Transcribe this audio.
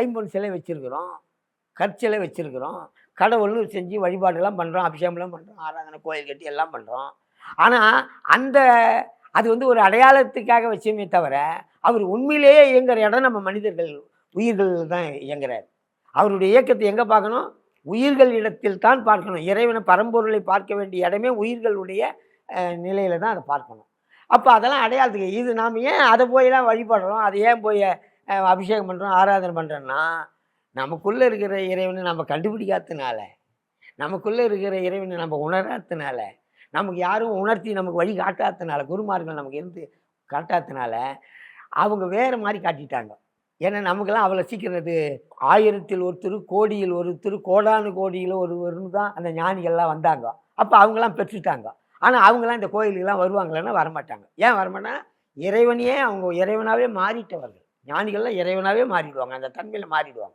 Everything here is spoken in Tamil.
ஐம்பொன் சிலை வச்சுருக்குறோம் கற்சிலை வச்சுருக்குறோம் கடவுள்னு செஞ்சு வழிபாடுலாம் பண்ணுறோம் அபிஷேகம்லாம் பண்ணுறோம் ஆராதனை கோயில் கட்டி எல்லாம் பண்ணுறோம் ஆனால் அந்த அது வந்து ஒரு அடையாளத்துக்காக வச்சோமே தவிர அவர் உண்மையிலேயே இயங்குற இடம் நம்ம மனிதர்கள் உயிர்கள் தான் இயங்குறார். அவருடைய இயக்கத்தை எங்கே பார்க்கணும்? உயிர்கள் இடத்தில் தான் பார்க்கணும். இறைவனை பரம்பொருளை பார்க்க வேண்டிய இடமே உயிர்களுடைய நிலையில தான் அதை பார்க்கணும். அப்போ அதெல்லாம் அடையாளத்துக்கு இது நாம் ஏன் அதை போயெல்லாம் வழிபடுறோம்? அதை ஏன் போய் அபிஷேகம் பண்ணுறோம் ஆராதனை பண்ணுறோன்னா நமக்குள்ளே இருக்கிற இறைவனை நம்ம கண்டுபிடிக்காததுனால நமக்குள்ளே இருக்கிற இறைவனை நம்ம உணராததுனால நமக்கு யாரும் உணர்த்தி நமக்கு வழி காட்டாததுனால குருமார்கள் நமக்கு இருந்து காட்டாததுனால அவங்க வேறு மாதிரி காட்டிட்டாங்க. ஏன்னா நமக்கெல்லாம் அவ்வளோ சீக்கிரம் அது ஆயிரத்தில் ஒருத்தர் கோடியில் ஒருத்தர் கோடானு கோடியில் ஒருவர்னு தான் அந்த ஞானிகள்லாம் வந்தாங்க. அப்போ அவங்கெல்லாம் பெற்றுட்டாங்க. ஆனால் அவங்களாம் இந்த கோயிலுக்கெல்லாம் வருவாங்களேன்னா வரமாட்டாங்க. ஏன் வரமாட்டா இறைவனையே அவங்க இறைவனாகவே மாறிட்டவர்கள். ஞானிகள்லாம் இறைவனாகவே மாறிடுவாங்க. அந்த தன்மையில் மாறிடுவாங்க.